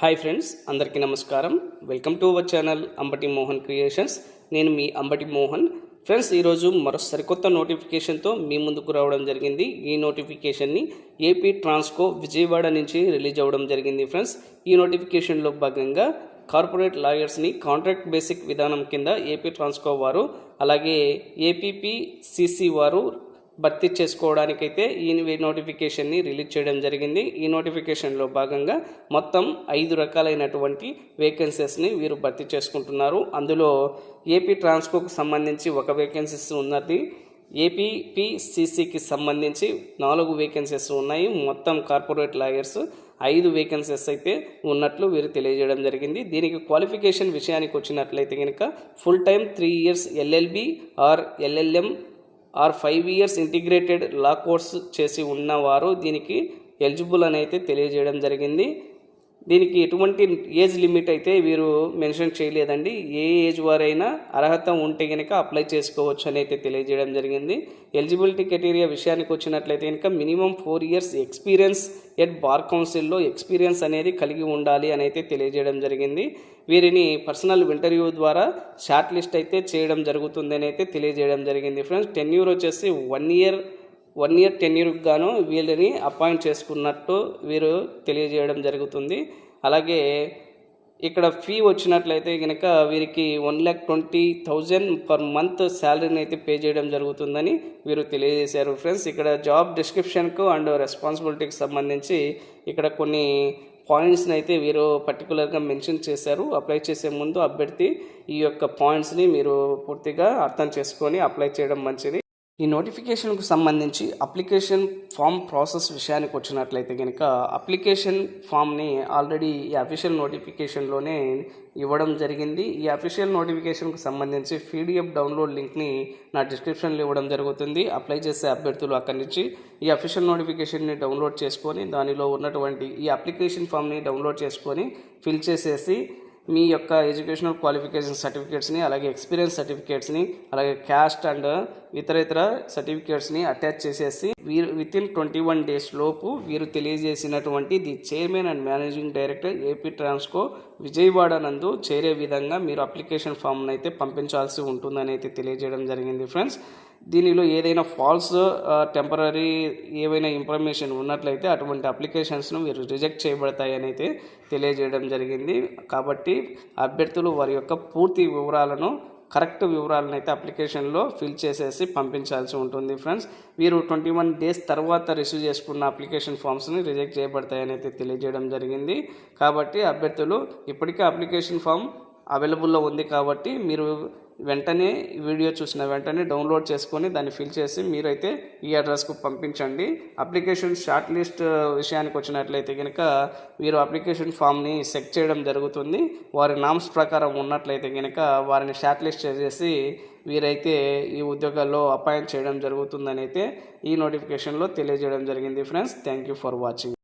Hi friends అందరికీ నమస్కారం. Welcome to our channel Ambati Mohan creations. నేను మీ అంబటి మోహన్. ఫ్రెండ్స్ ఈరోజు మరో సరికొత్త నోటిఫికేషన్తో మీ ముందుకు రావడం జరిగింది. ఈ నోటిఫికేషన్ని ఏపీ ట్రాన్స్కో విజయవాడ నుంచి రిలీజ్ అవ్వడం జరిగింది ఫ్రెండ్స్. ఈ నోటిఫికేషన్లో భాగంగా కార్పొరేట్ లాయర్స్ని కాంట్రాక్ట్ బేసిక్ విధానం కింద ఏపీ ట్రాన్స్కో వారు అలాగే ఏపీపీసీసీ వారు భర్తీ చేసుకోవడానికైతే ఈ నోటిఫికేషన్ని రిలీజ్ చేయడం జరిగింది. ఈ నోటిఫికేషన్లో భాగంగా మొత్తం ఐదు రకాలైనటువంటి వేకెన్సీస్ని వీరు భర్తీ చేసుకుంటున్నారు. అందులో ఏపీ ట్రాన్స్కోకు సంబంధించి ఒక వేకెన్సీస్ ఉన్నది. ఏపీపీసీసీకి సంబంధించి నాలుగు వేకెన్సీస్ ఉన్నాయి. మొత్తం కార్పొరేట్ లాయర్స్ ఐదు వేకెన్సీస్ అయితే ఉన్నట్లు వీరు తెలియజేయడం జరిగింది. దీనికి క్వాలిఫికేషన్ విషయానికి వచ్చినట్లయితే కనుక full time three years LLB or LLM or five years integrated law course చేసి ఉన్నవారు దీనికి ఎలిజిబుల్ అని అయితే తెలియజేయడం జరిగింది. దీనికి ఎటువంటి ఏజ్ లిమిట్ అయితే వీరు మెన్షన్ చేయలేదండి. ఏ ఏజ్ వారైనా అర్హత ఉంటే కనుక అప్లై చేసుకోవచ్చు అని అయితే తెలియజేయడం జరిగింది. ఎలిజిబిలిటీ క్రైటీరియా విషయానికి వచ్చినట్లయితే కనుక minimum four years experience at bar కౌన్సిల్లో ఎక్స్పీరియన్స్ అనేది కలిగి ఉండాలి అని అయితే తెలియజేయడం జరిగింది. వీరిని పర్సనల్ ఇంటర్వ్యూ ద్వారా షార్ట్ లిస్ట్ అయితే చేయడం జరుగుతుంది అని అయితే తెలియజేయడం జరిగింది. ఫ్రెండ్స్ టెన్యూర్ వచ్చేసి వన్ ఇయర్ వన్ ఇయర్ టెన్యూర్కి గాను వీళ్ళని అపాయింట్ చేసుకున్నట్టు వీరు తెలియజేయడం జరుగుతుంది. అలాగే ఇక్కడ ఫీ వచ్చినట్లయితే కనుక వీరికి one lakh twenty thousand per month శాలరీని అయితే పే చేయడం జరుగుతుందని వీరు తెలియజేశారు. ఫ్రెండ్స్ ఇక్కడ జాబ్ డిస్క్రిప్షన్కు అండ్ రెస్పాన్సిబిలిటీకి సంబంధించి ఇక్కడ కొన్ని పాయింట్స్ని అయితే వీరు పర్టికులర్గా మెన్షన్ చేశారు. అప్లై చేసే ముందు అభ్యర్థి ఈ యొక్క పాయింట్స్ని మీరు పూర్తిగా అర్థం చేసుకొని అప్లై చేయడం మంచిది. ఈ నోటిఫికేషన్కు సంబంధించి అప్లికేషన్ ఫామ్ ప్రాసెస్ విషయానికి వచ్చినట్లయితే కనుక అప్లికేషన్ ఫామ్ని ఆల్రెడీ ఈ అఫీషియల్ నోటిఫికేషన్లోనే ఇవ్వడం జరిగింది. ఈ అఫీషియల్ నోటిఫికేషన్కు సంబంధించి పీడిఎఫ్ డౌన్లోడ్ లింక్ని నా డిస్క్రిప్షన్లో ఇవ్వడం జరుగుతుంది. అప్లై చేసే అభ్యర్థులు అక్కడి నుంచి ఈ అఫీషియల్ నోటిఫికేషన్ని డౌన్లోడ్ చేసుకొని దానిలో ఉన్నటువంటి ఈ అప్లికేషన్ ఫామ్ని డౌన్లోడ్ చేసుకొని ఫిల్ చేసేసి మీ యొక్క ఎడ్యుకేషనల్ క్వాలిఫికేషన్ సర్టిఫికేట్స్ని అలాగే ఎక్స్పీరియన్స్ సర్టిఫికేట్స్ని అలాగే క్యాస్ట్ అండ్ ఇతర ఇతర సర్టిఫికేట్స్ని అటాచ్ చేసేసి వీరు with in twenty one days లోపు వీరు తెలియజేసినటువంటి the chairman and managing director AP Transco Vijayawada నందు చేరే విధంగా మీరు అప్లికేషన్ ఫామ్ను అయితే పంపించాల్సి ఉంటుందని అయితే తెలియజేయడం జరిగింది ఫ్రెండ్స్. దీనిలో ఏదైనా ఫాల్స్ టెంపరీ uh, ఏవైనా ఇన్ఫర్మేషన్ ఉన్నట్లయితే అటువంటి అప్లికేషన్స్ను మీరు రిజెక్ట్ చేయబడతాయని అయితే తెలియజేయడం జరిగింది. కాబట్టి అభ్యర్థులు వారి యొక్క పూర్తి వివరాలను కరెక్ట్ వివరాలను అయితే అప్లికేషన్లో ఫిల్ చేసేసి పంపించాల్సి ఉంటుంది ఫ్రెండ్స్. వీరు ట్వంటీ వన్ డేస్ తర్వాత రిసీవ్ చేసుకున్న అప్లికేషన్ ఫామ్స్ని రిజెక్ట్ చేయబడతాయని అయితే తెలియజేయడం జరిగింది. కాబట్టి అభ్యర్థులు ఇప్పటికే అప్లికేషన్ ఫామ్ అవైలబుల్లో ఉంది కాబట్టి మీరు వెంటనే వీడియో చూసిన వెంటనే డౌన్లోడ్ చేసుకొని దాన్ని ఫిల్ చేసి మీరైతే ఈ అడ్రస్కు పంపించండి. అప్లికేషన్ షార్ట్ లిస్ట్ విషయానికి వచ్చినట్లయితే కనుక మీరు అప్లికేషన్ ఫామ్ని సెక్ చేయడం జరుగుతుంది. వారి నామ్స్ ప్రకారం ఉన్నట్లయితే కనుక వారిని షార్ట్ లిస్ట్ చేసేసి వీరైతే ఈ ఉద్యోగాల్లో అపాయింట్ చేయడం జరుగుతుందని అయితే ఈ నోటిఫికేషన్లో తెలియజేయడం జరిగింది. Friends thank you for watching.